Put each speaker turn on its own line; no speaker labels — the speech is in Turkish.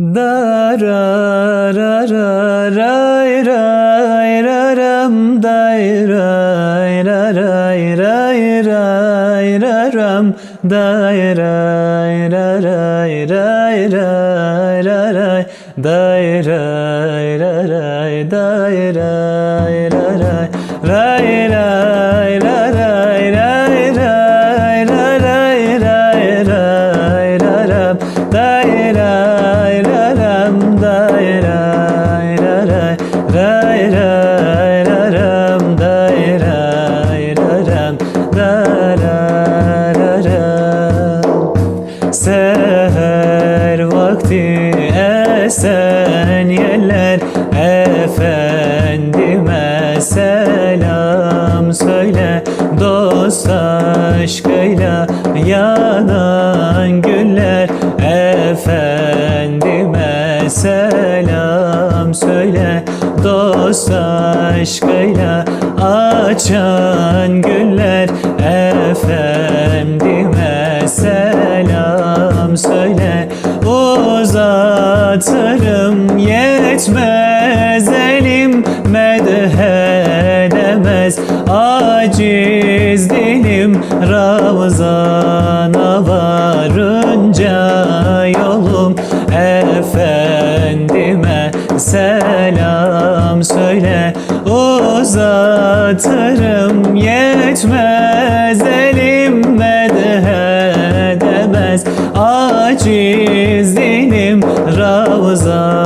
Da ra ra ra ray ray ra ram day ray ra ray ray ray ra ram day ray ra ray ray ray ra ray day ray ra ray day ray ra ray ray esen yeller Efendime selam söyle Dost aşkıyla yanan güller. Efendime selam söyle Dost aşkıyla açan güller. Efendime söyle Uzatırım yetmez elim medhedemez Aciz dilim Ramazan'a varınca yolum Efendime. Selam söyle Uzatırım yetmez elim aciz dilim Ravza.